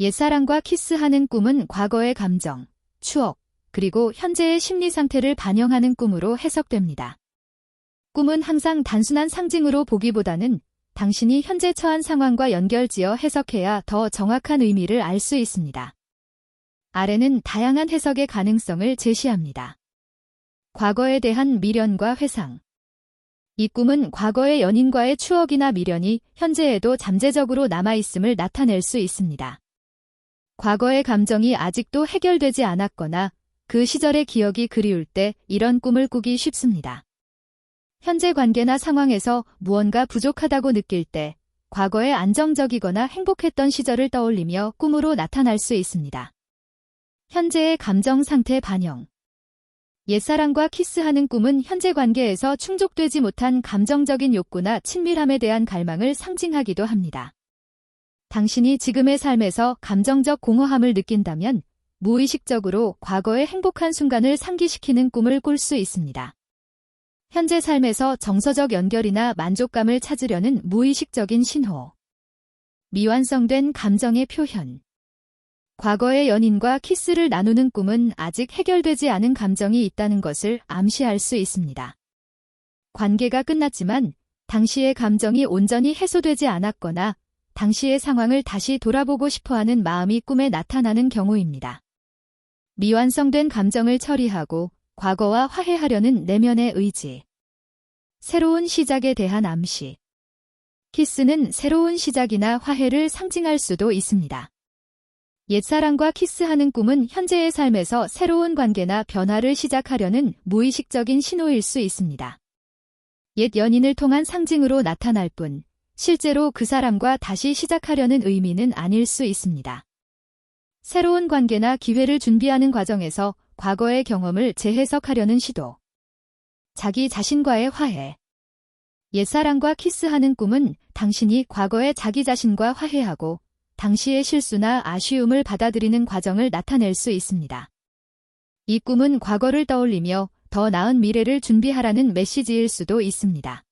옛사랑과 키스하는 꿈은 과거의 감정, 추억, 그리고 현재의 심리 상태를 반영하는 꿈으로 해석됩니다. 꿈은 항상 단순한 상징으로 보기보다는 당신이 현재 처한 상황과 연결지어 해석해야 더 정확한 의미를 알 수 있습니다. 아래는 다양한 해석의 가능성을 제시합니다. 과거에 대한 미련과 회상. 이 꿈은 과거의 연인과의 추억이나 미련이 현재에도 잠재적으로 남아있음을 나타낼 수 있습니다. 과거의 감정이 아직도 해결되지 않았거나 그 시절의 기억이 그리울 때 이런 꿈을 꾸기 쉽습니다. 현재 관계나 상황에서 무언가 부족하다고 느낄 때 과거에 안정적이거나 행복했던 시절을 떠올리며 꿈으로 나타날 수 있습니다. 현재의 감정 상태 반영. 옛사랑과 키스하는 꿈은 현재 관계에서 충족되지 못한 감정적인 욕구나 친밀함에 대한 갈망을 상징하기도 합니다. 당신이 지금의 삶에서 감정적 공허함을 느낀다면 무의식적으로 과거의 행복한 순간을 상기시키는 꿈을 꿀 수 있습니다. 현재 삶에서 정서적 연결이나 만족감을 찾으려는 무의식적인 신호. 미완성된 감정의 표현. 과거의 연인과 키스를 나누는 꿈은 아직 해결되지 않은 감정이 있다는 것을 암시할 수 있습니다. 관계가 끝났지만 당시의 감정이 온전히 해소되지 않았거나 당시의 상황을 다시 돌아보고 싶어 하는 마음이 꿈에 나타나는 경우입니다. 미완성된 감정을 처리하고 과거와 화해하려는 내면의 의지. 새로운 시작에 대한 암시. 키스는 새로운 시작이나 화해를 상징할 수도 있습니다. 옛사랑과 키스하는 꿈은 현재의 삶에서 새로운 관계나 변화를 시작하려는 무의식적인 신호일 수 있습니다. 옛 연인을 통한 상징으로 나타날 뿐, 실제로 그 사람과 다시 시작하려는 의미는 아닐 수 있습니다. 새로운 관계나 기회를 준비하는 과정에서 과거의 경험을 재해석하려는 시도. 자기 자신과의 화해. 옛사랑과 키스하는 꿈은 당신이 과거의 자기 자신과 화해하고 당시의 실수나 아쉬움을 받아들이는 과정을 나타낼 수 있습니다. 이 꿈은 과거를 떠올리며 더 나은 미래를 준비하라는 메시지일 수도 있습니다.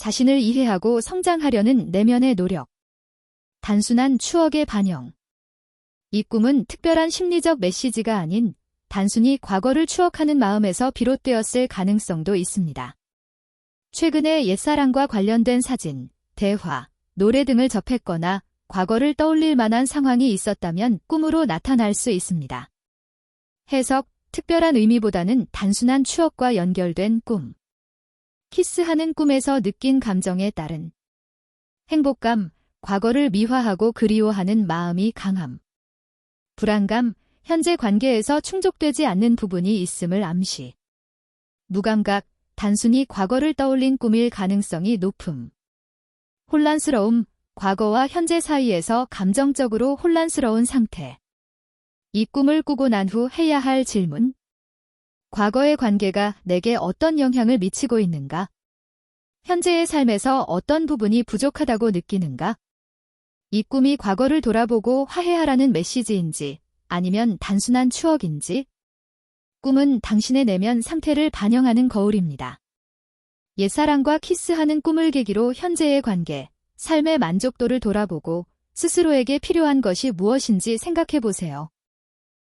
자신을 이해하고 성장하려는 내면의 노력. 단순한 추억의 반영. 이 꿈은 특별한 심리적 메시지가 아닌 단순히 과거를 추억하는 마음에서 비롯되었을 가능성도 있습니다. 최근에 옛사랑과 관련된 사진, 대화, 노래 등을 접했거나 과거를 떠올릴 만한 상황이 있었다면 꿈으로 나타날 수 있습니다. 해석, 특별한 의미보다는 단순한 추억과 연결된 꿈. 키스하는 꿈에서 느낀 감정에 따른 행복감, 과거를 미화하고 그리워하는 마음이 강함. 불안감, 현재 관계에서 충족되지 않는 부분이 있음을 암시. 무감각, 단순히 과거를 떠올린 꿈일 가능성이 높음. 혼란스러움, 과거와 현재 사이에서 감정적으로 혼란스러운 상태. 이 꿈을 꾸고 난 후 해야 할 질문. 과거의 관계가 내게 어떤 영향을 미치고 있는가? 현재의 삶에서 어떤 부분이 부족하다고 느끼는가? 이 꿈이 과거를 돌아보고 화해하라는 메시지인지 아니면 단순한 추억인지? 꿈은 당신의 내면 상태를 반영하는 거울입니다. 옛사랑과 키스하는 꿈을 계기로 현재의 관계, 삶의 만족도를 돌아보고 스스로에게 필요한 것이 무엇인지 생각해 보세요.